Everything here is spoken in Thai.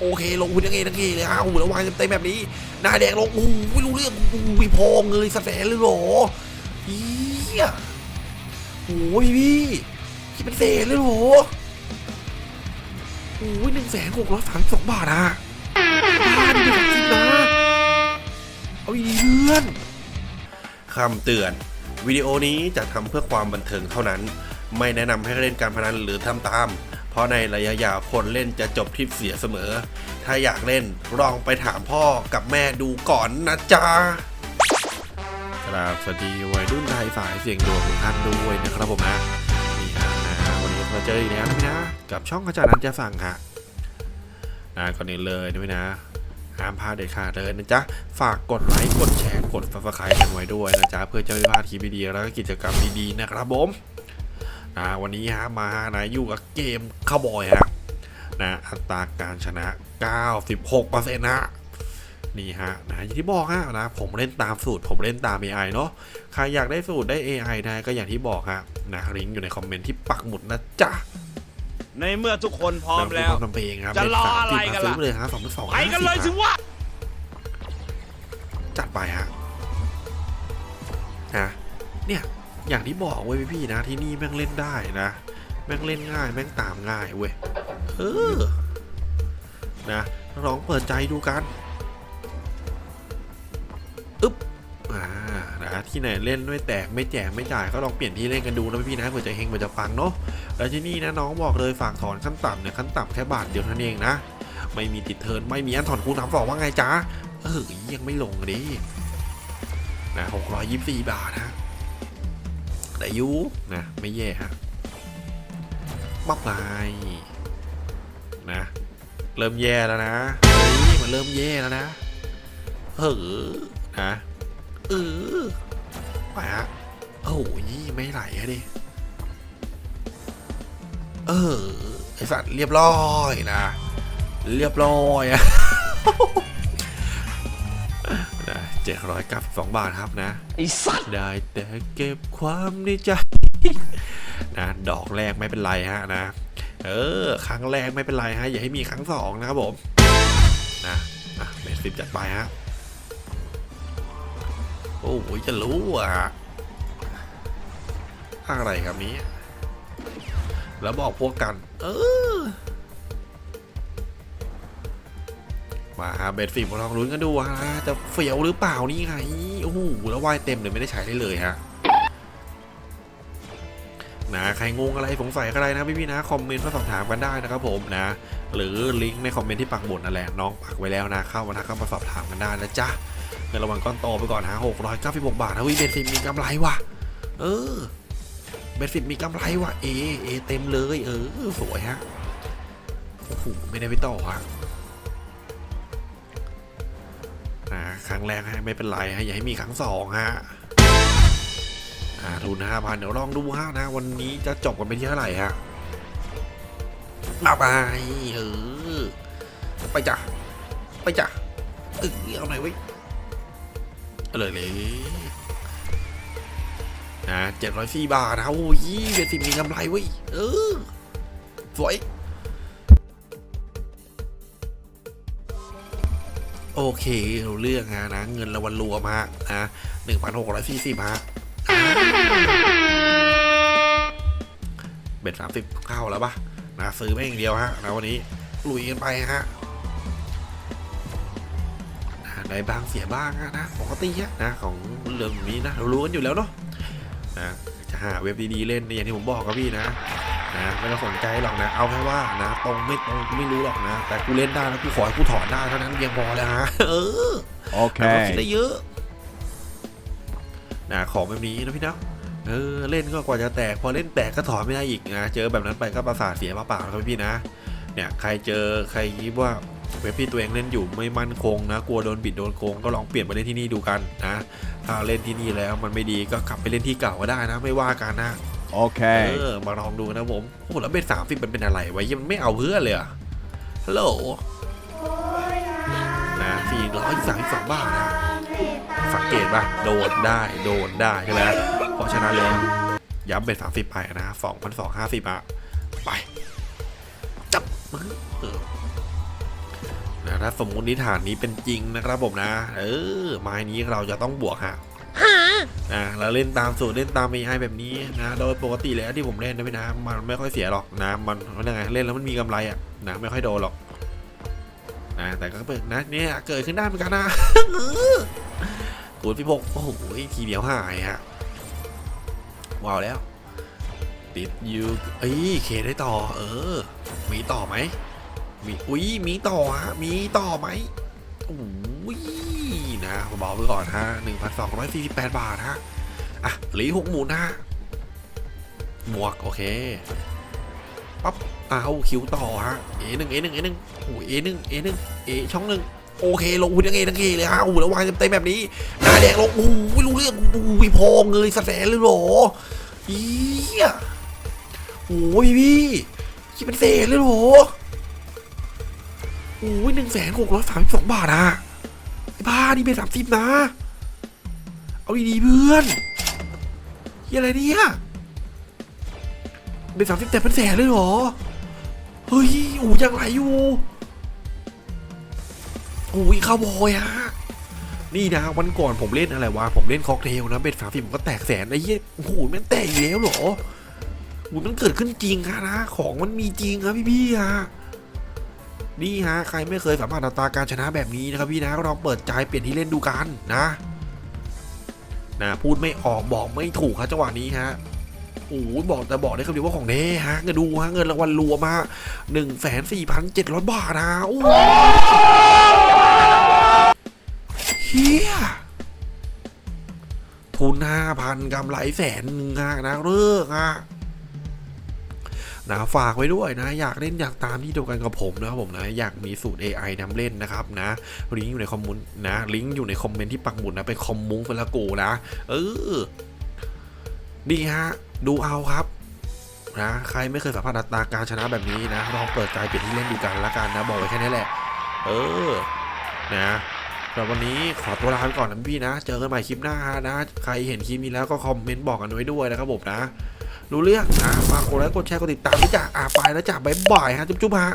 โอเคลงคุณยังไงทั้งทีเลยอ้โหแล้ววางเต็มแบบนี้หน้าแดงลงโอ้ไม่รู้เรื่องโอ้โหพองเลยสแสนเลยหรอเฮียโอ้ยพี่คิดเป็นเศษเลยหรอโอ้ยหนึ่งแสนหกร้อยสามสิบสองบาทอะบ้าดิเป็นจริงนะเอาดีเพื่อนคำเตือน วิดีโอนี้จะทำเพื่อความบันเทิงเท่านั้น ไม่แนะนำให้เล่นการพนันหรือทำตาม ราะในระยะยาวคนเล่นจะจบที่เสียเสมอ ถ้าอยากเล่นลองไปถามพ่อกับแม่ดูก่อนนะจ๊ะครับสวัสดีวัยรุ่นไทยสายเสียงดวงทุกท่านด้วยนะครับผมนะนี่ฮะนะวันนี้มาเจออีกแล้วนะนะกับช่องอาจารย์นั้นจะสั่งฮะนะก่อนอื่นเลยด้วยนะห้ามพลาดเด็ดขาดเลยนะจ๊ะ ฝากกดไลค์กดแชร์กดซับสไครต์กันไว้ด้วยนะจ๊ะ เพื่อจะไม่พลาดคลิปดีๆแล้วก็กิจกรรมดีๆนะครับผม อ่าวันนี้ฮะมานะอยู่กับเกมคาวบอยฮะนะอัตราการชนะ 96%นะ นี่ฮะนะอย่างที่บอกฮะนะผมเล่นตามสูตร ผมเล่นตาม AI เนาะใครอยากได้สูตรได้ AI ได้ก็อย่างที่บอกฮะนะลิงก์อยู่ในคอมเมนต์ที่ปักหมุดนะจ๊ะในเมื่อทุกคนพร้อมแล้วนำไปเองครับจะรอเป็นสามอะไรสิบกันซื้ล่ะอไปเลยฮะสองพันสองไปกันเลยสิวะจัดไปฮะนะเนี่ย อย่างที่บอกเว้ยพี่นะที่นี่แม่งเล่นได้นะ แม่งเล่นง่าย แม่งตามง่ายเว้ยเออนะลองเปิดใจดูกันอึ๊บอ่านะที่ไหนเล่นไม่แตกไม่แจกไม่จ่ายก็ลองเปลี่ยนที่เล่นกันดูนะพี่นะเผื่อจะเฮงเผื่อจะปังเนาะแล้วที่นี่นะน้องบอกเลยฝากถอนขั้นต่ำเนี่ยขั้นต่ำแค่บาทเดียวเท่านั้นเองนะไม่มีติดเทินไม่มีอันถอนคูณสามสองว่าไงจ๊ะเออยังไม่ลงดินะหกร้อยยี่สิบสี่บาทฮะ แต่อยูนะไม่แย่ฮะมับไงนะ เริ่มแย่แล้วนะเฮ้ยมันเริ่มแย่แล้วนะเออนะเออไปฮะโอ้ยไม่ไหลอะดิเออไอสัตว์เรียบร้อยนะ เรียบร้อยอะ นะเจ็ดร้อยเก้าสิบสองบาทครับนะไอ้สัตว์ได้แต่เก็บความในใจนะดอกแรกไม่เป็นไรฮะนะเออครั้งแรกไม่เป็นไรฮะอย่าให้มีครั้งสองนะครับผมนะอะเบสสิบจัดไปฮะโอ้โหจะรู้อะอะไรครับนี้ แล้วบอกพวกกัน เออ มาฮะเบสสิบมลองลุ้นกันดูฮะจะเฟียวหรือเปล่านี่ไงโอ้โหแล้วว่ายเต็มเลยไม่ได้ใช้ได้เลยฮะนะใครงงอะไรสงสัยอะไรนะพี่ๆนะคอมเมนต์มาสอบถามกันได้นะครับผมนะ หรือลิงก์ในคอมเมนต์ที่ปักหมุดนั่นแหละน้องปักไว้แล้วนะเข้ามาทักเข้ามาสอบถามกันได้นะจ๊ะเงินรางวัลก้อนโตไปก่อนฮะหกร้อยเก้าสิบหกบาทนะวิเบนสิบมีกำไรว่ะ เออเบนสิบมีกำไรว่ะเอเอเต็มเลย เออสวยฮะโอ้โหไม่ได้ไปต่อฮะ นะครั้งแรกฮะไม่เป็นไรฮะอย่าให้มีครั้งสองฮะอ่าทุนห้าพันเดี๋ยวลองดูฮะนะ วันนี้จะจบกันไปที่เท่าไหร่ฮะมาไปเออไปจ้ะไปจ้ะเออเอาหน่อยไว้ยเอาเลยเลยนะเจ็ดร้อยสี่บาทนะโอ้ยเป็นสิบมีกำไรเว้ยเออสวย โอเคเราเรื่องฮะนะ เงินรางวัลรวมฮะนะหนึ่งพันหกร้อยสี่สิบฮะเบ็ดสามสิบเข้าแล้วปะนะซื้อไม่อย่างเดียวฮะนะวันนี้ลุยกันไปฮะนะได้บ้างเสียบ้างนะปกติฮะนะของเรื่องนี้นะเรารู้กันอยู่แล้วเนาะนะจะหาเว็บดีๆเล่นเนี่ยอย่างที่ผมบอกกับพี่นะ นะไม่ต้องสนใจหรอกนะ เอาแค่ว่านะตรงไม่ตรงกูไม่รู้หรอกนะ แต่กูเล่นได้แล้วกูขอให้กูถอนได้เท่านั้นเพียงพอแล้วฮะเออแต่ก็คิด Okay. ได้เยอะนะของแบบนี้นะพี่เนาะเออเล่นก็กว่าจะแตกพอเล่นแตกก็ถอนไม่ได้อีกนะเจอแบบนั้นไปก็ประสาทเสียมาเปล่านะครับพี่นะ เนี่ยใครเจอใครคิดว่าเว็บที่ตัวเองเล่นอยู่ไม่มั่นคงนะกลัวโดนบิดโดนโกงก็ลองเปลี่ยนมาเล่นที่นี่ดูกันนะถ้าเล่นที่นี่แล้วมันไม่ดีก็กลับไปเล่นที่เก่าก็ได้นะ ไม่ว่ากันนะ เอ Okay. อมาลองดูนะผมโอ้โหแล้วเบ็ดสามสิบมันเป็นอะไรวะยังไม่เอาเพื่อนเลยอะฮัลโหลนะสี่ร้อยสามสิบสองบาทนะสังเกตป่ะโดนได้โดนได้ใช่ไหมเพราะฉะนั้นแล้วย้ำเป็นสามสิบไปนะสองพันสองห้าสิบอะไปจับมือเออถ้าสมมติฐานนี้เป็นจริงนะครับผมนะ เออไม้นี้เราจะต้องบวกฮะ นะแล้วเล่นตามสูตรเล่นตาม AI แบบนี้นะโดยปกติแล้วที่ผมเล่นนะพี่นะมันไม่ค่อยเสียหรอกนะมันมันยังไงเล่นแล้วมันมีกำไรอะนะไม่ค่อยโดนหรอกนะแต่ก็เปิดนะเนี่ยเกิดขึ้นได้เหมือนกันนะคูณพี่พกโอ้โหทีเดียวหายฮะว้าวแล้ว ติดอยู่เอ้ยเคได้ต่อ เออ มีต่อไหมมีอุ้ยมีต่อฮะมีต่อไหมโอ้ย นะบาๆไปก่อนฮะหนึ่งพันสองร้อยสี่สิบแปดบาทฮะ อะหลีหกหมุนฮะ หมวก โอเค ปั๊บเอาคิวต่อฮะ เอหนึ่งเอหนึ่งเอหนึ่งโอ้เอหนึ่งเอหนึ่งเอช่องหนึ่งโอเค ลงหุ่นยังเอทั้งเอเลยฮะโอ้โหแล้ววางเต็มแบบนี้หน้าแดงลงโอ้โหไม่รู้เรื่องโอ้โหพองเลยสแสนเลยหรออียโอ้ยพี่คิดเป็นเศษเลยหรอโอ้ยหนึ่งแสนหกร้อยสามสิบสองบาทอะ บ้านี่เป็นสามสิบนะ เอาดีๆเพื่อนเฮียอะไรเนี่ยเป็นสามสิบแต่เป็นแสนเลยเหรอ เฮ้ยโอ้ยังไหลอยู่โอ้ยข้าวบอยอะนี่นะวันก่อนผมเล่นอะไรวะผมเล่นค็อกเทลนะเป็นสามสิบผมก็แตกแสนไอ้เหี้ยโอ้โหมันแตกอีกแล้วเหรอโอ้ยมันเกิดขึ้นจริงอะนะ ของมันมีจริงครับพี่ๆอะ นี่ฮะใครไม่เคยสัมผัสอัตราการชนะแบบนี้นะครับพี่นะลองเปิดใจเปลี่ยนที่เล่นดูกันนะนะพูดไม่ออกบอกไม่ถูกครับจังหวะนี้ฮะโอ้ยบอกแต่บอกได้คำเดียวว่าของเน่ฮะเงินดูฮะเงินรางวัลรวมมาหนึ่งแสนสี่พันเจ็ดร้อยบาทนะโอ้เฮียทุนห้าพันกำไรแสนหนึ่งอะนะเลิกอะ นะฝากไว้ด้วยนะ อยากเล่นอยากตามที่เดียวกันกับผมนะครับผมนะอยากมีสูตร AI นำเล่นนะครับนะลิงก์อยู่ในคอมมูนนะลิงก์อยู่ในคอมเมนต์ที่ปักหมุดนะไปคอมมุ้งเฟลากูนะเออดีฮะดูเอาครับนะใครไม่เคยสัมผัสอัตราการชนะแบบนี้นะลองเปิดใจเปลี่ยนที่เล่นดูกันละกันนะ บอกไว้แค่นี้แหละ เออนะสำหรับวันนี้ขอตัวลาไปก่อนนะพี่นะ เจอกันใหม่คลิปหน้านะ ใครเห็นคลิปนี้แล้วก็คอมเมนต์บอกกันไว้ด้วยนะครับผมนะ รู้เรื่องนะฝากกดไลค์กดแชร์กดติดตามด้วยจ้ะอ่าไปแล้วจ้ะบ๊ายบายฮะจุ๊บๆฮะ